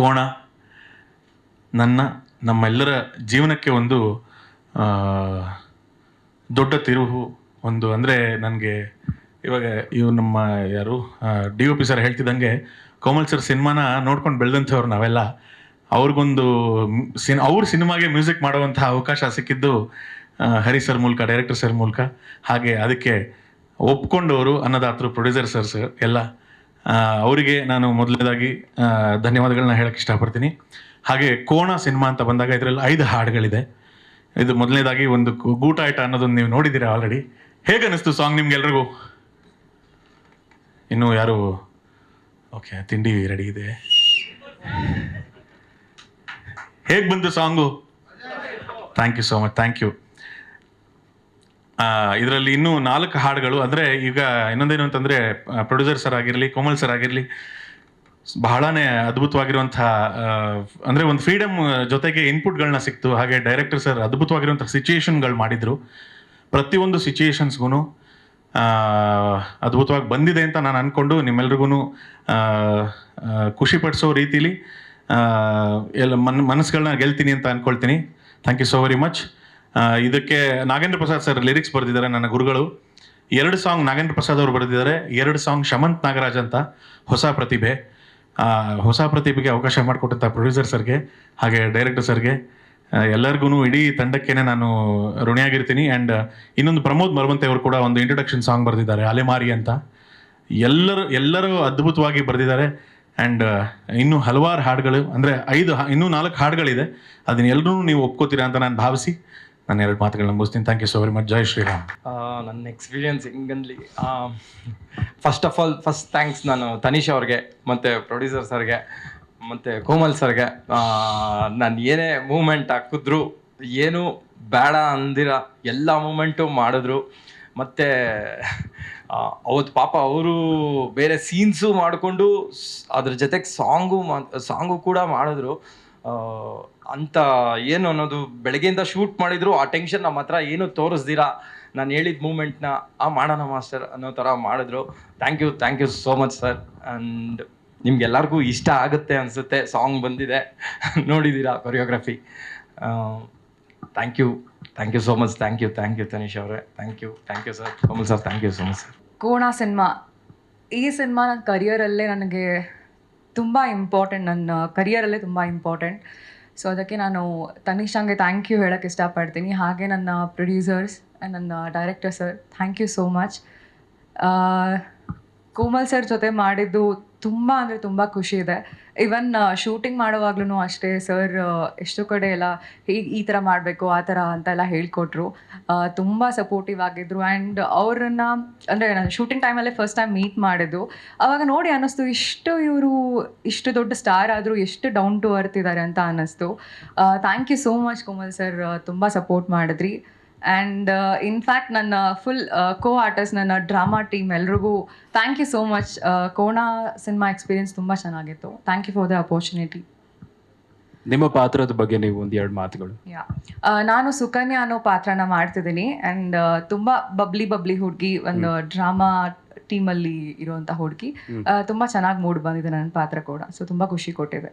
ಕೋಣ, ನನ್ನ, ನಮ್ಮೆಲ್ಲರ ಜೀವನಕ್ಕೆ ಒಂದು ದೊಡ್ಡ ತಿರುವು, ಒಂದು ಅಂದರೆ ನನಗೆ ಇವಾಗ ಇವು ನಮ್ಮ ಯಾರು ಡಿ ಒ ಪಿ ಸರ್ ಹೇಳ್ತಿದ್ದಂಗೆ, ಕೋಮಲ್ ಸರ್ ಸಿನಿಮಾನ ನೋಡ್ಕೊಂಡು ಬೆಳೆದಂಥವ್ರು ನಾವೆಲ್ಲ. ಅವ್ರಿಗೊಂದು ಸಿನ್, ಅವ್ರ ಸಿನಿಮಾಗೆ ಮ್ಯೂಸಿಕ್ ಮಾಡುವಂತಹ ಅವಕಾಶ ಸಿಕ್ಕಿದ್ದು ಹರಿ ಸರ್ ಮೂಲಕ, ಡೈರೆಕ್ಟರ್ ಸರ್ ಮೂಲಕ. ಹಾಗೆ ಅದಕ್ಕೆ ಒಪ್ಕೊಂಡವರು ಅನ್ನದಾತರು, ಪ್ರೊಡ್ಯೂಸರ್ ಸರ್ ಸರ್, ಎಲ್ಲ. ಅವರಿಗೆ ನಾನು ಮೊದಲನೇದಾಗಿ ಧನ್ಯವಾದಗಳನ್ನ ಹೇಳಕ್ಕೆ ಇಷ್ಟಪಡ್ತೀನಿ. ಹಾಗೆ ಕೋಣ ಸಿನಿಮಾ ಅಂತ ಬಂದಾಗ ಇದರಲ್ಲಿ ಐದು ಹಾಡುಗಳಿದೆ. ಇದು ಮೊದಲನೇದಾಗಿ ಒಂದು ಗೂಟ ಗೂಟಾಟ ಅನ್ನೋದನ್ನು ನೀವು ನೋಡಿದ್ದೀರಾ ಆಲ್ರೆಡಿ ಹೇಗೆ ಅನ್ನಿಸ್ತು ಸಾಂಗ್ ನಿಮ್ಗೆಲ್ರಿಗೂ? ಇನ್ನು ಯಾರು, ಓಕೆ, ತಿಂಡಿ ರೆಡಿ ಇದೆ. ಹೇಗೆ ಬಂತು song thank you so much thank you ಇದರಲ್ಲಿ ಇನ್ನೂ ನಾಲ್ಕು ಹಾಡುಗಳು ಅಂದರೆ ಈಗ ಇನ್ನೊಂದೇನು ಅಂತಂದರೆ ಪ್ರೊಡ್ಯೂಸರ್ ಸರ್ ಆಗಿರಲಿ, ಕೋಮಲ್ ಸರ್ ಆಗಿರಲಿ, ಬಹಳನೇ ಅದ್ಭುತವಾಗಿರುವಂತಹ ಅಂದರೆ ಒಂದು ಫ್ರೀಡಮ್ ಜೊತೆಗೆ ಇನ್ಪುಟ್ಗಳನ್ನ ಸಿಕ್ತು. ಹಾಗೆ ಡೈರೆಕ್ಟರ್ ಸರ್ ಅದ್ಭುತವಾಗಿರುವಂಥ ಸಿಚುಯೇಷನ್ಗಳು ಮಾಡಿದರು. ಪ್ರತಿಯೊಂದು ಸಿಚುಯೇಷನ್ಸ್ಗೂ ಅದ್ಭುತವಾಗಿ ಬಂದಿದೆ ಅಂತ ನಾನು ಅಂದ್ಕೊಂಡು ನಿಮ್ಮೆಲ್ರಿಗೂ ಖುಷಿಪಡಿಸೋ ರೀತಿಲಿ ಎಲ್ಲ ಮನ್ ಮನಸ್ಸುಗಳನ್ನ ಗೆಲ್ತೀನಿ ಅಂತ ಅಂದ್ಕೊಳ್ತೀನಿ thank you so very much ಇದಕ್ಕೆ ನಾಗೇಂದ್ರ ಪ್ರಸಾದ್ ಸರ್ ಲಿರಿಕ್ಸ್ ಬರೆದಿದ್ದಾರೆ ನನ್ನ ಗುರುಗಳು. ಎರಡು ಸಾಂಗ್ ನಾಗೇಂದ್ರ ಪ್ರಸಾದ್ ಅವರು ಬರೆದಿದ್ದಾರೆ, ಎರಡು ಸಾಂಗ್ ಶಮಂತ್ ನಾಗರಾಜ್ ಅಂತ ಹೊಸ ಪ್ರತಿಭೆ. ಹೊಸ ಪ್ರತಿಭೆಗೆ ಅವಕಾಶ ಮಾಡಿಕೊಟ್ಟಂಥ ಪ್ರೊಡ್ಯೂಸರ್ ಸರ್ಗೆ ಹಾಗೆ ಡೈರೆಕ್ಟರ್ ಸರ್ಗೆ ಎಲ್ಲರಿಗೂ ಇಡೀ ತಂಡಕ್ಕೇ ನಾನು ಋಣಿಯಾಗಿರ್ತೀನಿ. ಆ್ಯಂಡ್ ಇನ್ನೊಂದು ಪ್ರಮೋದ್ ಮರವಂತೆ ಅವರು ಕೂಡ ಒಂದು ಇಂಟ್ರೊಡಕ್ಷನ್ ಸಾಂಗ್ ಬರೆದಿದ್ದಾರೆ, ಅಲೆಮಾರಿ ಅಂತ. ಎಲ್ಲರೂ ಎಲ್ಲರೂ ಅದ್ಭುತವಾಗಿ ಬರೆದಿದ್ದಾರೆ. ಆ್ಯಂಡ್ ಇನ್ನೂ ಹಲವಾರು ಹಾಡುಗಳು, ಅಂದರೆ ಐದು, ಇನ್ನೂ ನಾಲ್ಕು ಹಾಡುಗಳಿದೆ. ಅದನ್ನ ಎಲ್ಲರೂ ನೀವು ಒಪ್ಕೋತೀರಾ ಅಂತ ನಾನು ಭಾವಿಸಿ. ನಾನು ಎರಡು ಮಾತುಗಳನ್ನ ಮುಗಿಸ್ತೀನಿ. Thank you so very much ಜೈ ಶ್ರೀರಾಮ್ ನನ್ನ experience ಹಿಂಗನ್ಲಿ first of all first thanks ನಾನು ತನೀಶ್ ಅವ್ರಿಗೆ, ಮತ್ತು ಪ್ರೊಡ್ಯೂಸರ್ ಸರ್ಗೆ, ಮತ್ತು ಕೋಮಲ್ ಸರ್ಗೆ. ನಾನು ಏನೇ ಮೂಮೆಂಟ್ ಹಾಕಿದ್ರು, ಏನು ಬೇಡ ಅಂದಿರ ಎಲ್ಲ ಮೂಮೆಂಟು ಮಾಡಿದ್ರು. ಮತ್ತು ಅವತ್ತು ಪಾಪ ಅವರು ಬೇರೆ ಸೀನ್ಸು ಮಾಡಿಕೊಂಡು ಅದ್ರ ಜೊತೆಗೆ ಸಾಂಗು ಮಾ ಸಾಂಗು ಕೂಡ ಮಾಡಿದ್ರು. ಅಂತ ಏನು ಅನ್ನೋದು ಬೆಳಗ್ಗೆಯಿಂದ ಶೂಟ್ ಮಾಡಿದ್ರು, ಆ ಟೆನ್ಷನ್ ನಮ್ಮ ಹತ್ರ ಏನು ತೋರಿಸ್ದಿರಾ? ನಾನು ಹೇಳಿದ ಮೂಮೆಂಟ್ನ ಆ ಮಾಡೋಣ ಮಾಸ್ಟರ್ ಅನ್ನೋ ಥರ ಮಾಡಿದ್ರು. Thank you thank you so much sir and ನಿಮ್ಗೆಲ್ಲರಿಗೂ ಇಷ್ಟ ಆಗುತ್ತೆ ಅನಿಸುತ್ತೆ ಸಾಂಗ್ ಬಂದಿದೆ. ನೋಡಿದ್ದೀರಾ choreography thank you thank you so much thank you thank you Tanish ಅವರೇ. Thank you thank you sir Kamal sir thank you so much sir Kona cinema ಈ cinema ನನ್ನ ಕರಿಯರಲ್ಲೇ ನನಗೆ ತುಂಬ ಇಂಪಾರ್ಟೆಂಟ್ ನನ್ನ ಕರಿಯರಲ್ಲೇ ತುಂಬ ಇಂಪಾರ್ಟೆಂಟ್ ಸೊ ಅದಕ್ಕೆ ನಾನು ತನಿಷಾಂಗೆ ಥ್ಯಾಂಕ್ ಯು ಹೇಳೋಕ್ಕೆ ಇಷ್ಟಪಡ್ತೀನಿ. ಹಾಗೆ ನನ್ನ ಪ್ರೊಡ್ಯೂಸರ್ಸ್ ನನ್ನ director sir thank you so much Komal sir ಜೊತೆ ಮಾಡಿದ್ದು ತುಂಬ ಅಂದರೆ ತುಂಬ ಖುಷಿ ಇದೆ. ಇವನ್ ಶೂಟಿಂಗ್ ಮಾಡುವಾಗ್ಲೂ ಅಷ್ಟೇ ಸರ್ ಎಷ್ಟೋ ಕಡೆ ಎಲ್ಲ ಹೀಗೆ ಈ ಥರ ಮಾಡಬೇಕು, ಆ ಥರ ಅಂತೆಲ್ಲ ಹೇಳ್ಕೊಟ್ರು. ತುಂಬ ಸಪೋರ್ಟಿವ್ ಆಗಿದ್ರು. ಆ್ಯಂಡ್ ಅವ್ರನ್ನ, ಅಂದರೆ ನಾನು ಶೂಟಿಂಗ್ ಟೈಮಲ್ಲೇ ಫಸ್ಟ್ ಟೈಮ್ ಮೀಟ್ ಮಾಡಿದ್ದು. ಅವಾಗ ನೋಡಿ ಅನ್ನಿಸ್ತು, ಇಷ್ಟು ಇವರು, ಇಷ್ಟು ದೊಡ್ಡ ಸ್ಟಾರ್ ಆದರೂ ಎಷ್ಟು ಡೌನ್ ಟು ಅರ್ತ್ ಇದ್ದಾರೆ ಅಂತ ಅನ್ನಿಸ್ತು. Thank you so much Komal sir ತುಂಬ ಸಪೋರ್ಟ್ ಮಾಡಿದ್ರಿ. ಆ್ಯಂಡ್ ಇನ್ಫ್ಯಾಕ್ಟ್ ನನ್ನ ಫುಲ್ ಕೋ ಆರ್ಟಿಸ್ಟ್ ನನ್ನ ಡ್ರಾಮಾ ಟೀಮ್ ಎಲ್ರಿಗೂ thank you so much Kona cinema experience ತುಂಬ ಚೆನ್ನಾಗಿತ್ತು. Thank you for the opportunity ನಿಮ್ಮ ಪಾತ್ರದ ಬಗ್ಗೆ ನೀವು ಒಂದು ಎರಡು ಮಾತುಗಳು. ಯಾ ನಾನು ಸುಕನ್ಯಾ ಅನ್ನೋ ಪಾತ್ರನ ಮಾಡ್ತಿದ್ದೀನಿ. ಆ್ಯಂಡ್ ತುಂಬ ಬಬ್ಲಿ ಬಬ್ಲಿ ಹುಡುಗಿ ಒಂದು ಡ್ರಾಮಾ ಟೀಮಲ್ಲಿ ಇರುವಂಥ ಹುಡುಗಿ. ತುಂಬ ಚೆನ್ನಾಗಿ ಮೂಡ್ ಬಂದಿದೆ ನನ್ನ ಪಾತ್ರ ಕೂಡ. ಸೊ ತುಂಬ ಖುಷಿ ಕೊಟ್ಟಿದೆ.